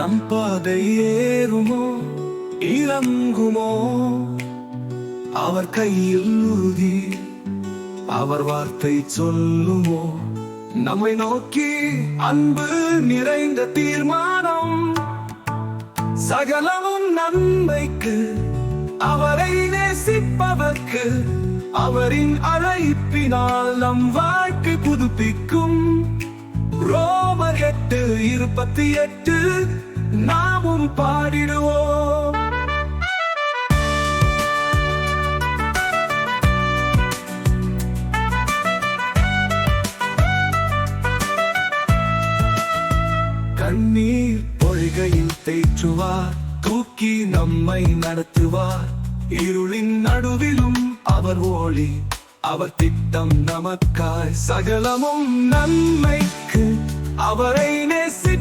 நம் பாதை ஏறுமோ இறங்குமோ? அவர் கையில் உறுதி அவர் வார்த்தை சொல்லுமோ? நம்மை நோக்கி அன்பு நிறைந்த தீர்மானம் சகலமும் நன்மைக்கு அவரை நேசிப்பவர்க்கு அவரின் அழைப்பினால் நம் வாழ்க்கை புதுப்பிக்கும். ரோமர் எட்டு இருபத்தி எட்டு நாமும் பாடிடுவோம். கண்ணீர் பொய்கையில் தேற்றுவார் தூக்கி நம்மை நடத்துவார். இருளின் நடுவிலும் அவர் ஓழி அவர் திட்டம் நமக்காய். சகலமும் நன்மைக்கு அவரை நேசி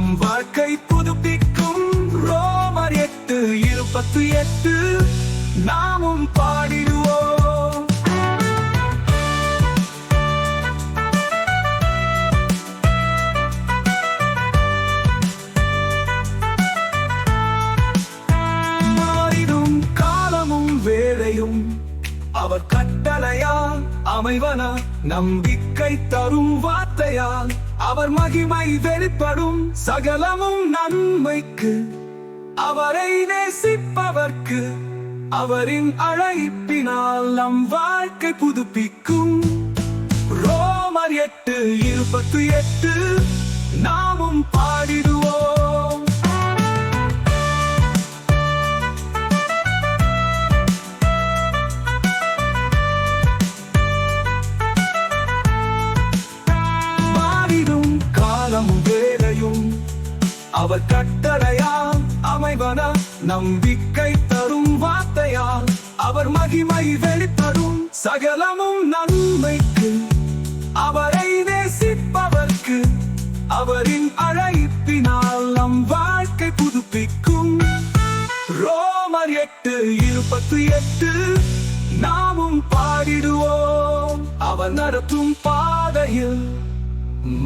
நம் வாழ்க்கை புதுப்பிக்கும் ரோமர் எட்டு இருபத்தி எட்டு. நாமும் பாடிடுவோம். மாறிடும் காலமும் வேளையும் அவர் கட்டளையா அமைவன? நம்பிக்கை தரும் வார்த்தையால் அவர் மகிமை வெளிப்படும். சகலமும் நன்மைக்கு அவரை நேசிப்பவர்க்கு அவரின் அழைப்பினால் நம் வாழ்க்கை புதுப்பிக்கும். ரோமர் எட்டு இருபத்தி எட்டு நாமும் பாடிடும் அவர் கட்டளையால் அமைவன நம்பிக்கை தரும் வார்த்தையால் அவர் மகிமை வெளித்தரும் சகலமும் நன்மைக்கு. அவரை நேசிப்பவர்க்கு அவரின் அழைப்பினால் நம் வாழ்க்கை புதுப்பிக்கும். ரோமர் எட்டு இருபத்தி எட்டு நாமும் பாடிடுவோம். அவர் நடத்தும் பாதையில்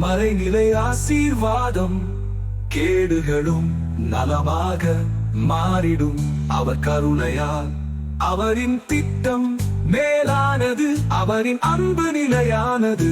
மறைநிலை ஆசீர்வாதம். கேடுகளும் நலமாக மாறிடும். அவர் கருணையால் அவரின் திட்டம் மேலானது அவரின் அன்பு நிலையானது.